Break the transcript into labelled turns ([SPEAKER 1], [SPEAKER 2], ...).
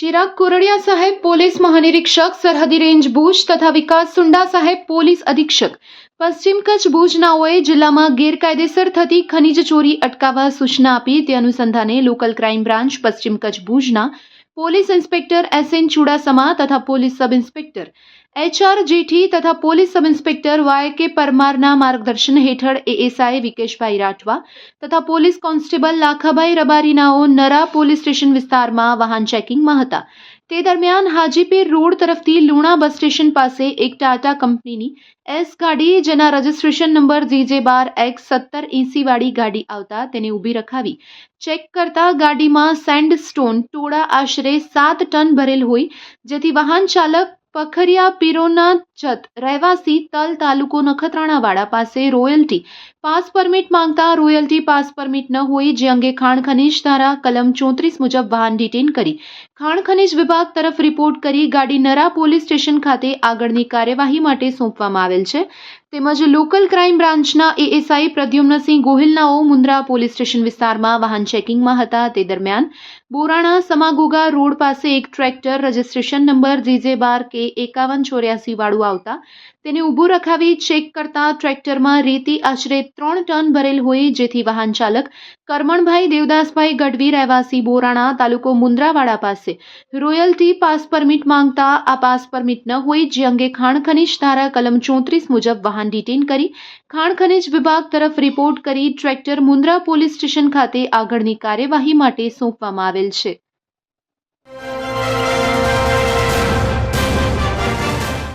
[SPEAKER 1] ચિરાગ કોરડિયા સાહેબ પોલીસ મહાનિરીક્ષક, સરહદી રેન્જ ભુજ તથા વિકાસ સુંડા સાહેબ પોલીસ અધિક્ષક. પશ્ચિમ કચ્છ ભુજનાઓએ જિલ્લામાં ગેરકાયદેસર થતી ખનીજ ચોરી અટકાવવા સૂચના આપી. તે અનુસંધાને લોકલ ક્રાઇમ બ્રાન્ચ પશ્ચિમ કચ્છ ભુજના police inspector S N Chudasama તથા police sub inspector H R Jethi તથા પોલીસ સબ ઇન્સ્પેક્ટર વાય કે પરમારના માર્ગદર્શન હેઠળ એએસઆઈ વિકેશભાઈ રાઠવા તથા પોલીસ કોન્સ્ટેબલ લાખાભાઈ રબારીનાઓ નરા પોલીસ સ્ટેશન વિસ્તારમાં વાહન ચેકિંગમાં હતા. તે દરમિયાન હાજીપીર રોડ તરફથી લુણા બસ સ્ટેશન પાસે એક ટાટા કંપનીની એસ ગાડી જેના રજિસ્ટ્રેશન નંબર જીજે બાર એક્સ સત્તર એસી વાળી ગાડી આવતા તેને ઊભી રખાવી. ચેક કરતા ગાડીમાં સેન્ડસ્ટોન ટોળા આશરે સાત ટન ભરેલ હોય, જેથી વાહન ચાલક પખરિયા પીરોના જત રહેવાસી તલ તાલુકો નખત્રાણાવાડા પાસે રોયલ્ટી પાસ પરમિટ માંગતા રોયલ્ટી પાસ પરમિટ ન હોય જે અંગે ખાણ ખનીજ ધારા કલમ ચોત્રીસ મુજબ વાહન ડિટેન કરી. ખાણ ખનીજ વિભાગ તરફ રિપોર્ટ કરી ગાડી નરા પોલીસ સ્ટેશન ખાતે આગળની કાર્યવાહી માટે સોંપવામાં આવેલ છે. તેમજ લોકલ ક્રાઇમ બ્રાન્ચના એએસઆઈ પ્રદ્યુમ્નસિંહ ગોહિલનાઓ મુન્દ્રા પોલીસ સ્ટેશન વિસ્તારમાં વાહન ચેકિંગમાં હતા. તે દરમિયાન બોરાણા સમાગોગા રોડ પાસે એક ટ્રેક્ટર રજિસ્ટ્રેશન નંબર જીજે બાર કે એકાવન ચોર્યાસી વાળું આવતા તેને ઊભું રખાવી ચેક કરતા ટ્રેક્ટરમાં રેતી આશરે ત્રણ ટન ભરેલ હોય જેથી વાહન ચાલક કરમણભાઈ દેવદાસભાઈ ગઢવી રહેવાસી બોરાણા તાલુકો મુન્દ્રાવાડા પાસે રોયલ્ટી પાસ પરમિટ માંગતા આ પાસ પરમિટ ન હોય જે અંગે ખાણ ખનિજ ધારા કલમ ચોત્રીસ મુજબ વાહન ડિટેન કરી ખાણ ખનિજ વિભાગ તરફ રિપોર્ટ કરી ટ્રેક્ટર મુન્દ્રા પોલીસ સ્ટેશન ખાતે આગળની કાર્યવાહી માટે સોંપવામાં આવેલ છે.